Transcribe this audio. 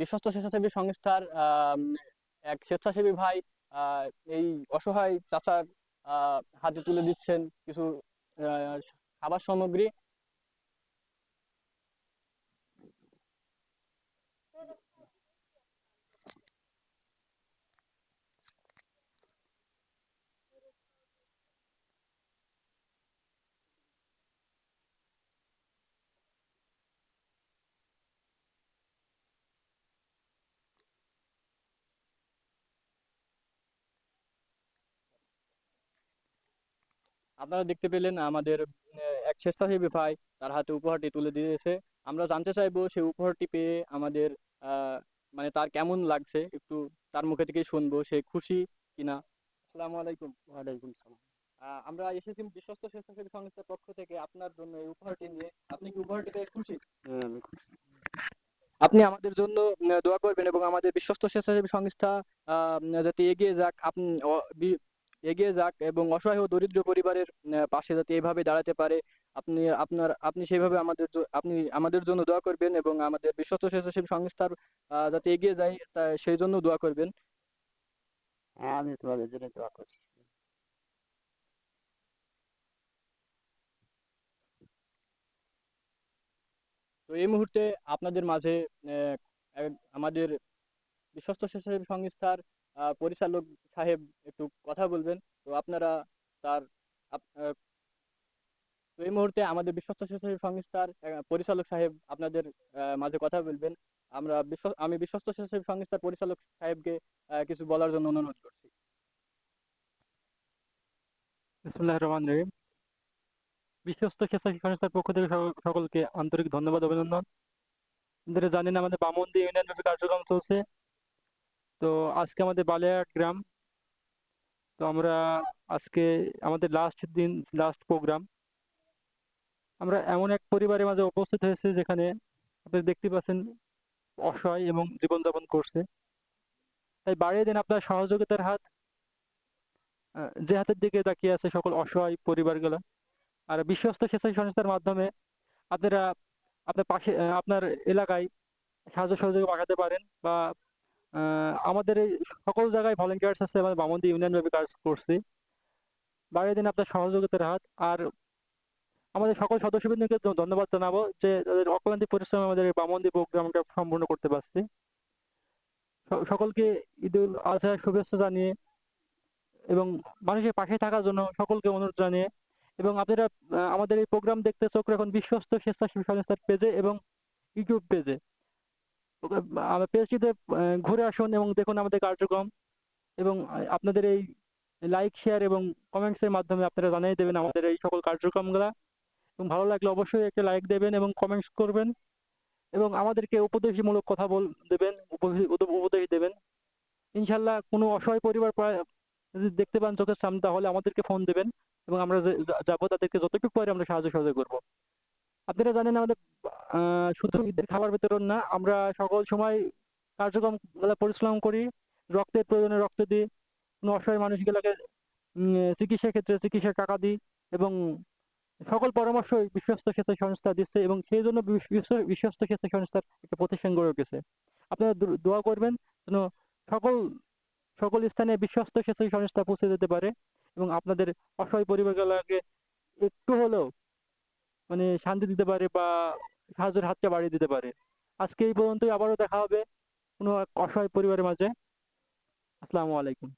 বিশ্বস্ত স্বেচ্ছাসেবী সংস্থার এক স্বেচ্ছাসেবী ভাই এই অসহায় চাচার হাতে তুলে দিচ্ছেন কিছু খাবার সামগ্রী। আপনারা দেখতে পেলেন আমাদের এক স্বেচ্ছাসেবী ভাই তার হাতে উপহারটি তুলে দিয়েছে। আমরা জানতে চাইব সেই উপহারটি পেয়ে আমাদের মানে তার কেমন লাগছে? একটু তার মুখে থেকে শুনব সে খুশি কিনা। আসসালামু আলাইকুম। ওয়ালাইকুম সালাম। আমরা এসেছি বিশ্বস্ত স্বেচ্ছাসেবী সংস্থার পক্ষ থেকে আপনার জন্য এই উপহারটি নিয়ে। আপনি কি উপহারটি পেয়ে খুশি? হ্যাঁ খুশি। আপনি আমাদের জন্য দোয়া করবেন এবং আমাদের বিশ্বস্ত স্বেচ্ছাসেবী সংস্থা আহ, যাতে এগিয়ে যাক। আপনি এগিয়ে যাক এবং অসহায় ও দরিদ্র পরিবারের পাশে যাতে এইভাবে দাঁড়াতে পারে আপনি আপনার আপনি সেইভাবে আমাদের আপনি আমাদের জন্য দোয়া করবেন এবং আমাদের বিশ্বস্ত স্বেচ্ছাসেবী সংস্থার যাতে এগিয়ে যায় তা সেই জন্য দোয়া করবেন। হ্যাঁ আমি তোমাদের জন্য দোয়া করছি। তো এই মুহূর্তে আপনাদের মাঝে আমাদের বিশ্বস্ত স্বেচ্ছাসেবী সংস্থার পরিচালক সাহেব একটু কথা বলবেন। তো আপনারা তার এই মুহূর্তে আমাদের বিশ্বস্ত স্বেচ্ছাসেবী সংস্থার পরিচালক সাহেব আপনাদের মাঝে কথা বলবেন। আমরা বিশ্ব আমি বিশ্বস্ত স্বেচ্ছাসেবী সংস্থার পরিচালক সাহেবকে কিছু বলার জন্য অনুরোধ করছি। বিসমুল্লাহ রহমান রহিম। বিশ্বস্ত স্বেচ্ছাসেবী সংস্থার পক্ষ থেকে সকলকে আন্তরিক ধন্যবাদ, অভিনন্দন। আপনারা জানেন আমাদের বামন্দি ইউনিয়ন কার্যক্রম চলছে। তো আজকে আমাদের বালিয়াঘাট গ্রাম। তো আমরা আজকে আমাদের লাস্ট দিন লাস্ট প্রোগ্রাম আমরা এমন এক পরিবারের মাঝে উপস্থিত হয়েছে যেখানে আপনারা দেখতে পাচ্ছেন অসহায় এবং জীবনযাপন করছে। তাই বাড়িয়ে দিন আপনার সহযোগিতার হাত। যে হাতের দিকে তাকিয়ে আছে সকল অসহায় পরিবারগুলো। আর বিশ্বস্ত স্বেচ্ছাসেবী সংস্থার মাধ্যমে আপনারা আপনার পাশে, আপনার এলাকায় সাহায্য সহযোগিতা পাঠাতে পারেন বা আমাদের এই সকল জায়গায় ভলেন্টিয়ার্স আছে, আমাদের বামন্দি ইউনিয়ন ভাবে কাজ করছি। বাড়িয়ে দিন আপনার সহযোগিতার হাত, আর আমাদের সকল সদস্যবৃন্দকে ধন্যবাদ জানাব যে তাদের অক্লান্তি পরিশ্রমে আমাদের এই বামন্দি প্রোগ্রামটা সম্পূর্ণ করতে পারছি। সকলকে ঈদুল আজহার শুভেচ্ছা জানিয়ে এবং মানুষের পাশে থাকার জন্য সকলকে অনুরোধ জানিয়ে এবং আপনারা আমাদের এই প্রোগ্রাম দেখতে চোখ রাখুন বিশ্বস্ত স্বেচ্ছাসেবী সংস্থার পেজে এবং ইউটিউব পেজে পেজটিতে ঘুরে আসুন এবং দেখুন আমাদের কার্যক্রম এবং আপনাদের এই লাইক শেয়ার এবং কমেন্টস এর মাধ্যমে আপনারা জানিয়ে দেবেন আমাদের এই সকল কার্যক্রমগুলা। এবং ভালো লাগলে অবশ্যই একটা লাইক দেবেন এবং কমেন্টস করবেন এবং আমাদেরকে উপদেশমূলক কথা বল, দেবেন, উপদেশ দেবেন। ইনশাল্লাহ কোনো অসহায় পরিবার যদি দেখতে পান চোখের সামনে, তাহলে আমাদেরকে ফোন দেবেন এবং আমরা যাব তাদেরকে যতটুকু পারি আমরা সাহায্য সহযোগ করব। আপনারা জানেন আমাদের শুধু ঈদের খাবার বিতরণ না আমরা সকল সময় কার্যক্রম পরিশ্রম করি রক্তের প্রয়োজনে রক্ত দিই কোনো অসহায় মানুষগুলোকে উম, চিকিৎসার ক্ষেত্রে চিকিৎসার টাকা দিই এবং সকল পরামর্শই বিশ্বস্ত স্বেচ্ছাসেবী সংস্থা দিচ্ছে এবং সেই জন্য বিশ্বস্ত স্বেচ্ছাসেবী সংস্থার একটা প্রতিষ্ঠান গড়ে উঠেছে। আপনারা দোয়া করবেন যেন সকল সকল স্থানে বিশ্বস্ত স্বেচ্ছাসেবী সংস্থা পৌঁছে যেতে পারে এবং আপনাদের অসহায় পরিবারগুলোকে একটু হলেও মানে শান্তি দিতে পারে বা সাহায্যের হাতটা বাড়িয়ে দিতে পারে। আজকে এই পর্যন্তই, আবারও দেখা হবে কোনো এক অসহায় পরিবারের মাঝে। আসসালামু আলাইকুম।